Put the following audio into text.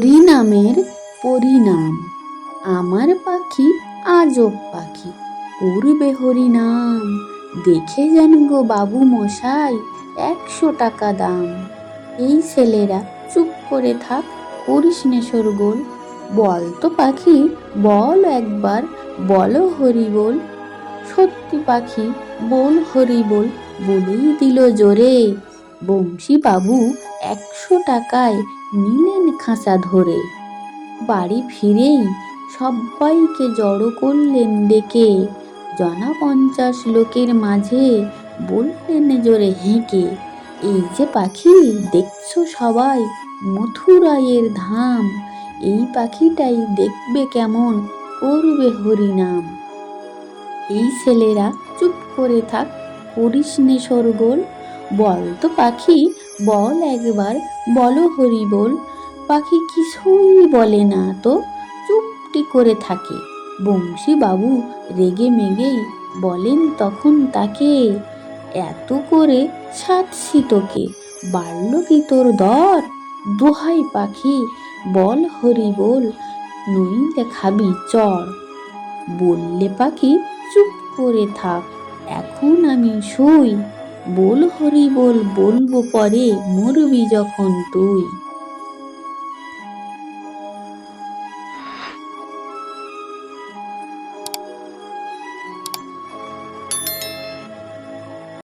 হরিনামের পরিণাম। আমার পাখি আজব পাখি করবে হরিনাম। দেখে যান গো বাবু মশাই, একশো টাকা দাম। এই ছেলেরা চুপ করে থাক, করিস নে শোরগোল। বল তো পাখি, বল একবার, বলো হরি বল সত্যি পাখি, বল হরি বল বলেই দিল জোরে। বংশী বাবু একশো টাকায় নিলেন খাঁচা ধরে। বাড়ি ফিরেই সবাইকে জড়ো করলেন ডেকে। জনা পঞ্চাশ লোকের মাঝে বললেন জোরে হেঁকে, এই যে পাখি, দেখছ সবাই? মথুরায়ের ধাম। এই পাখিটাই দেখবে কেমন করবে হরিনাম। এই ছেলেরা চুপ করে থাক, করিস নে সরগোল। বল তো পাখি বল একবার, বলো হরি বল পাখি কিছুই বলে না তো, চুপটি করে থাকে। বংশী বাবু রেগে মেগেই বলেন তখন তাকে, এত করে ছাড়ছি তোকে, বাড়ল কি তোর দর? দোহাই পাখি, বল হরি বল নইলে খাবি চড় বললে পাখি, চুপ করে থাক, এখন আমি শুই। বল হরি বল বলব পরে মরবি যখন তুই।